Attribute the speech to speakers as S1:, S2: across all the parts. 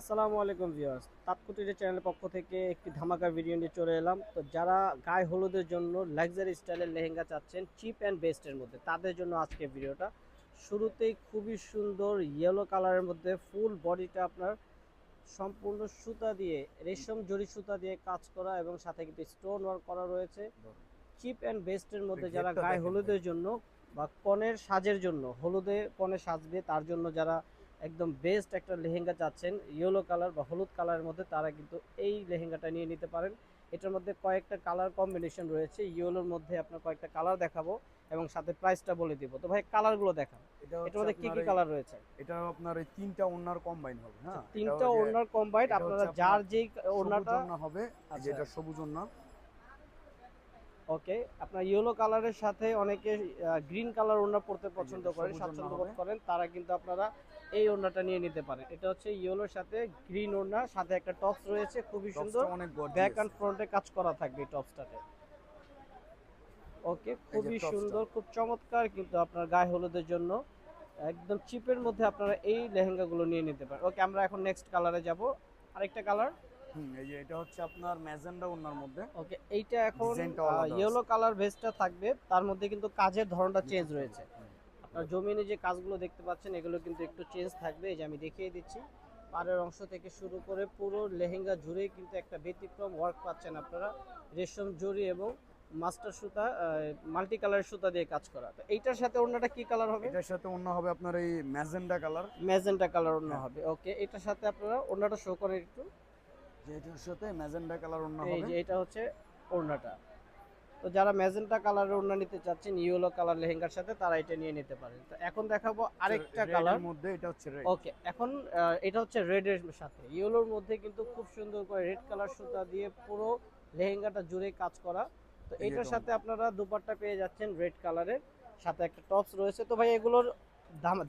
S1: আসসালামু আলাইকুম ভিউয়ার্স। তাৎকুটির চ্যানেলের পক্ষ থেকে একটি ধামাকা ভিডিও নিয়ে চলে এলাম। তো যারা গায়ে হলুদের জন্য লাক্সারি স্টাইলের লেহেঙ্গা চাচ্ছেন চিপ অ্যান্ড বেস্টের মধ্যে তাদের জন্য আজকে ভিডিওটা। শুরুতেই খুবই সুন্দর ইয়েলো কালারের মধ্যে ফুল বডিটা আপনার সম্পূর্ণ সুতা দিয়ে রেশম জরি সুতা দিয়ে কাজ করা এবং সাথে কিন্তু স্টোন ওয়ার্ক করা রয়েছে। চিপ অ্যান্ড বেস্টের মধ্যে যারা গায়ে হলুদের জন্য বা কনের সাজের জন্য হলুদে কনে সাজবে তার জন্য যারা একদম বেস্ট একটা লেহেঙ্গা চাচ্ছেন। ইয়েলো কালার বা হলুদ কালারের মধ্যে তারা কিন্তু এই লেহেঙ্গাটা নিয়ে নিতে পারেন। এটার মধ্যে কয়েকটা কালার কম্বিনেশন রয়েছে। ইয়েলোর মধ্যে আপনার কয়েকটা কালার দেখাবো এবং সাথে প্রাইসটা বলে দিব। তো ভাই কালারগুলো দেখান। এটার মধ্যে কি কি কালার রয়েছে?
S2: এটা আপনার এই তিনটা ওনার কম্বাইন হবে হ্যাঁ?
S1: আচ্ছা, তিনটা ওড়নার কম্বাইন্ড
S2: এটা
S1: আপনারা যার যেই
S2: ওনাটা হবে
S1: আচ্ছা।
S2: যেটা সবুজ ওনা
S1: ওকে আপনার ইয়েলো কালারের সাথে অনেকে গ্রিন কালার ওড়না পড়তে পছন্দ করেন স্বাচ্ছন্দ্য বোধ করেন। তারা কিন্তু আপনারা এই ওড়নাটা নিয়ে নিতে পারেন এটা হচ্ছে ইয়েলোর সাথে গ্রিন ওড়না সাথে একটা টপস রয়েছে খুবই সুন্দর। ব্যাক অ্যান্ড ফ্রন্টে কাজ করা থাকবে টপসটাতে। ওকে খুবই সুন্দর খুব চমৎকার কিন্তু আপনার গায়ে হলুদের জন্য। একদম চিপের মধ্যে আপনারা এই লেহেঙ্গাগুলো নিয়ে নিতে পারেন। ওকে আমরা এখন নেক্সট কালারে যাব। আরেকটা কালার
S2: এই যে এটা হচ্ছে আপনার ম্যাজেন্ডা ওনার মধ্যে।
S1: ওকে এইটা এখন। ইয়েলো কালার ভেস্টটা থাকবে। তার মধ্যে কিন্তু কাজের ধরনটা চেঞ্জ রয়েছে। আপনার জমিনে যে কাজগুলো দেখতে পাচ্ছেন এগুলো কিন্তু একটু চেঞ্জ থাকবে। এই যে আমি দেখিয়ে দিচ্ছি। পাড়ের অংশ থেকে শুরু করে পুরো লেহেঙ্গা জুড়েই কিন্তু একটা ব্যতিক্রম ওয়ার্ক পাচ্ছেন আপনারা। রেশম জরি এবং মাস্টার সুতা মাল্টি কালার সুতা দিয়ে কাজ করা। তো এইটার সাথে অন্যটা কি কালার হবে?
S2: এটার সাথে অন্য হবে আপনার এই ম্যাজেন্ডা কালার
S1: ম্যাজেন্টা কালার অন্য
S2: হ্যাঁ।
S1: হবে। ওকে এটার সাথে আপনারা অন্যটা শো করেন একটু।
S2: যে এটার সাথে ম্যাজেন্ডা কালার অন্য
S1: এই যে এটা হচ্ছে ওড়নাটা। তো যারা ম্যাজেন্টা কালারের ওড়না নিতে চাচ্ছেন ইয়েলো কালার লেহেঙ্গার সাথে তারা এটা নিয়ে নিতে পারেন। তো এখন দেখাবো আরেকটা কালার।
S2: মধ্যে এটা হচ্ছে রেড
S1: ওকে এখন এটা হচ্ছে রেড এর সাথে। ইয়েলোর মধ্যে কিন্তু খুব সুন্দর করে রেড কালার সুতা দিয়ে পুরো লেহেঙ্গাটা জুড়ে কাজ করা। তো এটার সাথে আপনারা দুপাট্টা পেয়ে যাচ্ছেন রেড কালারের। সাথে একটা টপস রয়েছে। তো ভাই এগুলোর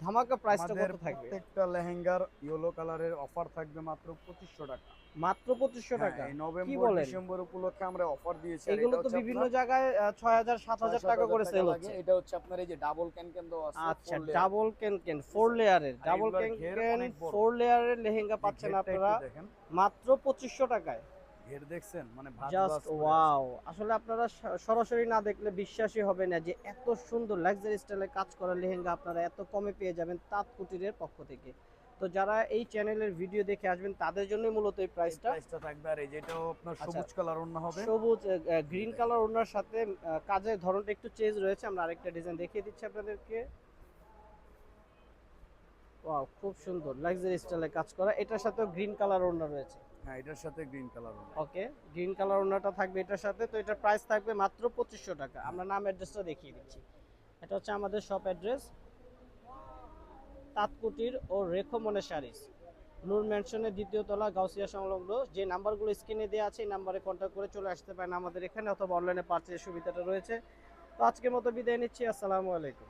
S1: ধামাকা প্রাইসটা কত থাকবে?
S2: প্রত্যেকটা লেহেঙ্গার ইয়েলো কালারের অফার থাকবে মাত্র পঁচিশশো টাকা।
S1: মাত্র পঁচিশশো
S2: হ্যাঁ,
S1: টাকা?
S2: নভেম্বর? ডিসেম্বর উপলক্ষে আমরা অফার দিয়েছি
S1: এগুলো তো বিভিন্ন জায়গায় ছয় হাজার সাত হাজার টাকা করে সেল হচ্ছে।
S2: এটা হচ্ছে আপনার এই যে ডাবল ক্যান ক্যান আছে
S1: আচ্ছা ডাবল ক্যান ক্যান ফোর লেয়ারের ডাবল
S2: এগুলোর
S1: ক্যান ক্যান ফোর লেয়ারের লেহেঙ্গা পাচ্ছেন আপনারা মাত্র পঁচিশশো টাকায়।
S2: ঘের দেখছেন? মানে
S1: জাস্ট। ওয়াও আসলে আপনারা সরাসরি না দেখলে বিশ্বাসই হবে না যে এত সুন্দর লাক্সারি স্টাইলে কাজ করা লেহেঙ্গা আপনারা এত কমে পেয়ে যাবেন তাঁত কুটিরের পক্ষ থেকে। তো যারা এই চ্যানেলের ভিডিও দেখে আসবেন তাদের জন্য মূলত এই প্রাইসটা
S2: প্রাইসটা থাকবে। আর এই যেটাও আপনার
S1: আচ্ছা।
S2: সবুজ কালার অন্য হবে।
S1: সবুজ গ্রিন কালার ওনার সাথে কাজের ধরনটা একটু চেঞ্জ রয়েছে। আমরা আরেকটা ডিজাইন দেখিয়ে দিচ্ছি আপনাদেরকে। ওয়াও খুব সুন্দর। লাক্সারি স্টাইলে কাজ করা। এটার সাথেও গ্রিন কালার ওড়না রয়েছে।
S2: হ্যাঁ এটার সাথে গ্রিন কালার অন্য
S1: ওকে গ্রিন কালার ওড়নাটা থাকবে এটার সাথে। তো এটার প্রাইস থাকবে মাত্র পঁচিশশো টাকা। আমরা নাম অ্যাড্রেসটা দেখিয়ে দিচ্ছি। এটা হচ্ছে আমাদের শপ অ্যাড্রেস তাঁতকুটির ও রেখো মনে শাড়িস নূর ম্যানশনের দ্বিতীয় তলা গাউসিয়া সংলগ্ন। যে নাম্বারগুলো স্ক্রিনে দেওয়া আছে এই নাম্বারে কন্ট্যাক্ট করে চলে আসতে পারেন আমাদের এখানে অথবা অনলাইনে পার্চের সুবিধাটা রয়েছে। তো আজকের মতো বিদায় নিচ্ছি। আসসালামু আলাইকুম।